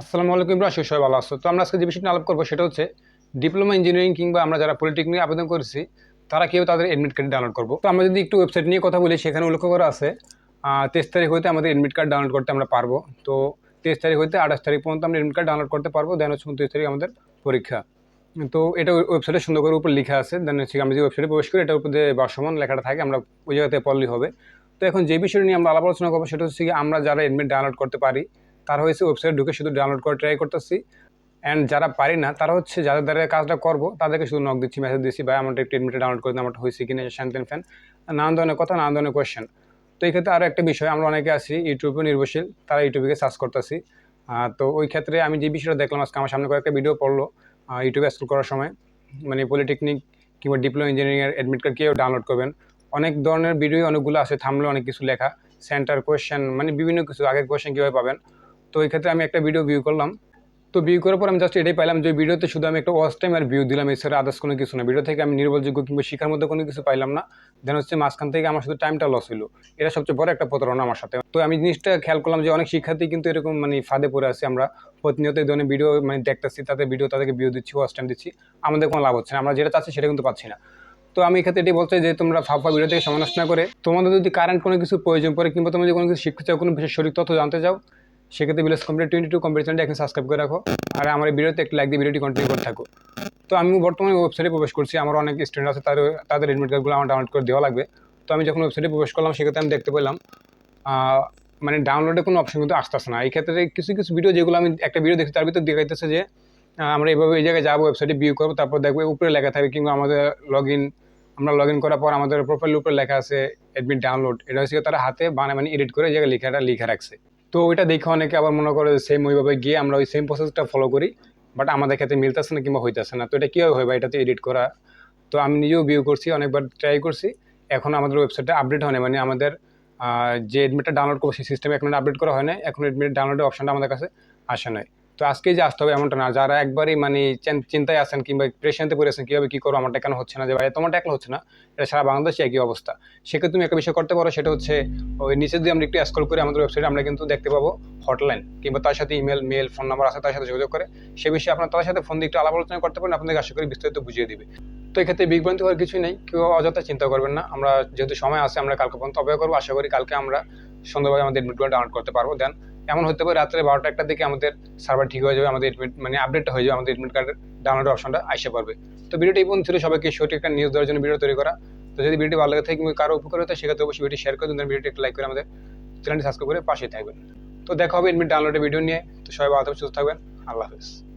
আসসালামু আলাইকুম রাশি সবাই ভালো আছো। তো আমরা আজকে যে বিষয়টা আলাপ করব সেটা হচ্ছে ডিপ্লোমা ইঞ্জিনিয়ারিং কিংবা আমরা যারা পলিটেকনিক আবেদন করেছি, তারা কেউ তাদের এডমিট কার্ড ডাউনলোড করব। তো আমরা যদি একটু ওয়েবসাইট নিয়ে কথা বলি, সেখানে উল্লেখ করা আছে তেইশ তারিখ হইতে আমাদের এডমিট কার্ড ডাউনলোড করতে আমরা পারব। তো তেইশ তারিখ হইতে আঠাশ তারিখ পর্যন্ত আমরা এডমিট কার্ড ডাউনলোড করতে পারব দেন হচ্ছে উনত্রিশ তারিখ আমাদের পরীক্ষা। তো এটা ওয়েবসাইটে সুন্দর করে উপর লেখা আছে দেন হচ্ছে আমরা যে ওয়েবসাইটে প্রবেশ করি, এটার উপর যে বর্ষমান লেখাটা থাকে, আমরা ওই জায়গাতে পড়লেই হবে। তো এখন যে বিষয় নিয়ে আমরা আলাপ আলোচনা করব, সেটা হচ্ছে কি আমরা যারা এডমিট ডাউনলোড করতে পারি তারা হয়েছে ওয়েবসাইট ঢুকে শুধু ডাউনলোড করে ট্রাই করতেছি। অ্যান্ড যারা পারি না, তারা হচ্ছে যাদের দ্বারা কাজটা করব, তাদেরকে শুধু নক দিচ্ছি মেসেজ দিচ্ছি বা আমারটা একটু এডমিটে ডাউনলোড করে দিন, আমারটা হয়েছে কিনা শ্যান তেন ফ্যান নানান ধরনের কথা, নানান ধরনের কোয়েশ্চেন তো এই ক্ষেত্রে আরও একটা বিষয়, আমরা অনেকে আছি ইউটিউবে নির্ভরশীল, তারা ইউটিউবে সার্চ করতেছি। তো ওই ক্ষেত্রে আমি যে বিষয়টা দেখলাম আজকে, আমার সামনে কয়েকটা ভিডিও পড়ল ইউটিউবে স্কুল করার সময়। মানে পলিটেকনিক কিংবা ডিপ্লোমা ইঞ্জিনিয়ারিংয়ের অ্যাডমিট কার্ড কেউ ডাউনলোড করবেন। অনেক ধরনের ভিডিও অনেকগুলো আছে, থামলে অনেক কিছু লেখা। সেন্টার কোয়েশ্চেন মানে বিভিন্ন কিছু, আগের কোয়েশ্চেন কীভাবে পাবেন। তো এই ক্ষেত্রে আমি একটা ভিডিও ভিউ করলাম। তো ভিউ করার পর আমি জাস্ট এটাই পাইলাম যে ভিডিওতে শুধু আমি একটা ওয়াচ টাইম আর ভিউ দিলাম, এছাড়া আদার্স কোনো কিছু না। ভিডিও থেকে আমি নির্ভরযোগ্য কিংবা শিখার মধ্যে কোনো কিছু পাইলাম না। দেন হচ্ছে মাঝখান থেকে আমার শুধু টাইমটা লস হলো এটা সবচেয়ে বড় একটা প্রতারণা আমার সাথে। তো আমি জিনিসটা খেয়াল করলাম যে অনেক শিক্ষার্থী কিন্তু এরকম মানে ফাঁদে পড়ে আছে। আমরা প্রতিনিয়ত এই ধরনের ভিডিও মানে দেখতেছি, তাদের ভিডিও তাদেরকে ভিউ দিচ্ছি ওয়াচ টাইম দিচ্ছি। আমাদের কোনো লাভ হচ্ছে না। আমরা যেটা চাচ্ছি সেটা কিন্তু পাচ্ছি না। তো আমি এক্ষেত্রে এটি বলতে যে তোমরা ফাফা ভিডিও থেকে সমালোচনা করে, তোমাদের যদি কারেন্ট কোনো কিছু প্রয়োজন পড়ে কিংবা তুমি যদি কোনো কিছু চাও, কোনো বিশেষ শরীর তথ্য জানতে চাও সেক্ষেত্রে বিলেস কমপ্লিট টোয়েন্টি টু কম্পিউটার চ্যানেলটি এখন সাবস্ক্রাইব করে রাখো। আর আমার ভিডিওতে একটি লাইক দিয়ে ভিডিওটি কন্টিনিউ করে থাকো। তো আমি বর্তমানে ওয়েবসাইটে প্রবেশ করছি, আমার অনেক স্টুডেন্ট আছে, তাদের তাদের এডমিট কার্ডগুলো আমার ডাউনলোড করে দেওয়া লাগবে। তো আমি যখন ওয়েবসাইটে প্রবেশ করলাম, সেক্ষেত্রে আমি দেখতে পেলাম মানে ডাউনলোডে কোনো অপশন কিন্তু আসতে আসতেছে না। এই ক্ষেত্রে কিছু কিছু ভিডিও যেগুলো আমি একটা ভিডিও দেখছি, তার ভিতরে দেখাইতেছে যে আমরা এইভাবে এই জায়গায় যাব ওয়েবসাইটে ভিউ করব, তারপর দেখব উপরে লেখা থাকবে কিংবা আমাদের লগ ইন আমরা লগ ইন করার পর আমাদের প্রোফাইল উপরে লেখা আছে অ্যাডমিট ডাউনলোড এটা হচ্ছে তারা হাতে বানায় মানে এডিট করে এই জায়গায় লেখাটা, লিখে রাখছে। তো ওইটা দেখে অনেকে আবার মনে করে সেম ওইভাবে গিয়ে আমরা ওই সেম প্রসেসটা ফলো করি বাট আমাদের ক্ষেত্রে মিলতেছে না কিংবা হইতেছে না। তো এটা কীভাবে হয় বা এটাতে এডিট করা। তো আমি নিজেও ভিউ করছি, অনেকবার ট্রাই করছি। এখন আমাদের ওয়েবসাইটে আপডেট হয় না মানে আমাদের যে এডমিটটা ডাউনলোড করব, সেই সিস্টেমে এখন আপডেট করা হয় না এখন এডমিট ডাউনলোডের অপশনটা আমাদের কাছে আসে নাই। তো আজকে যে আসতে হবে এমনটা না। যারা একবারই মানে চিন- চিন্তায় আছেন কিংবা প্রেশান্তে পড়ে আছেন, কীভাবে কী করব? আমারটা কেন হচ্ছে না? যে ভাই, তোমারটা একলা হচ্ছে না। এটা সারা বাংলাদেশে একই অবস্থা। সেক্ষেত্রে তুমি একটা বিষয় করতে পারো, সেটা হচ্ছে, ওই নিচে যদি আমরা একটু স্ক্রল করি আমাদের ওয়েবসাইটে আমরা কিন্তু দেখতে পাবো হটলাইন কিংবা তার সাথে ইমেল মেল ফোন নাম্বার আছে, তার সাথে যোগাযোগ করে। সে বিষয়ে আপনার তার সাথে ফোন দিয়ে একটু আলাপ আলোচনা করতে পারেন আপনাদের আশা করি বিস্তারিত বুঝিয়ে দিবে। তো এক্ষেত্রে বিভ্রান্তি হওয়ার কিছুই নেই। কেউ অযথা চিন্তা করবেন না। আমরা যেহেতু সময় আছে, আমরা কালকে পর্যন্ত অপেক্ষা করব। আশা করি কালকে আমরা সুন্দরভাবে আমাদের এডমিটগুলো ডাউনলোড করতে পারব। দেন এমন হতে পারে রাত্রে বারোটা একটা দিকে আমাদের সার্ভার ঠিক হয়ে যাবে, আমাদের এডমিট মানে আপডেটটা হয়ে যাবে, আমাদের এডমিট কার্ডের ডাউনলোড অপশনটা আসে পারবে তো ভিডিওটি পর্যন্ত ছিল। সবাইকে সঠিক একটা নিউজ দেওয়ার জন্য ভিডিও তৈরি করা। তো যদি ভিডিওটি ভালো লাগে, থাকে কারও উপকার হতে, সেক্ষেত্রে অবশ্যই ভিডিও শেয়ার করে দিন ভিডিওটি একটা লাইক করে আমাদের চ্যানেলটি সাবস্ক্রাইব করে পাশে থাকবেন। তো দেখা হবে এডমিট ডাউনলোডের ভিডিও নিয়ে। তো সবাই ভালো থাকবেন, সুস্থ থাকবেন। আল্লাহ হাফেজ।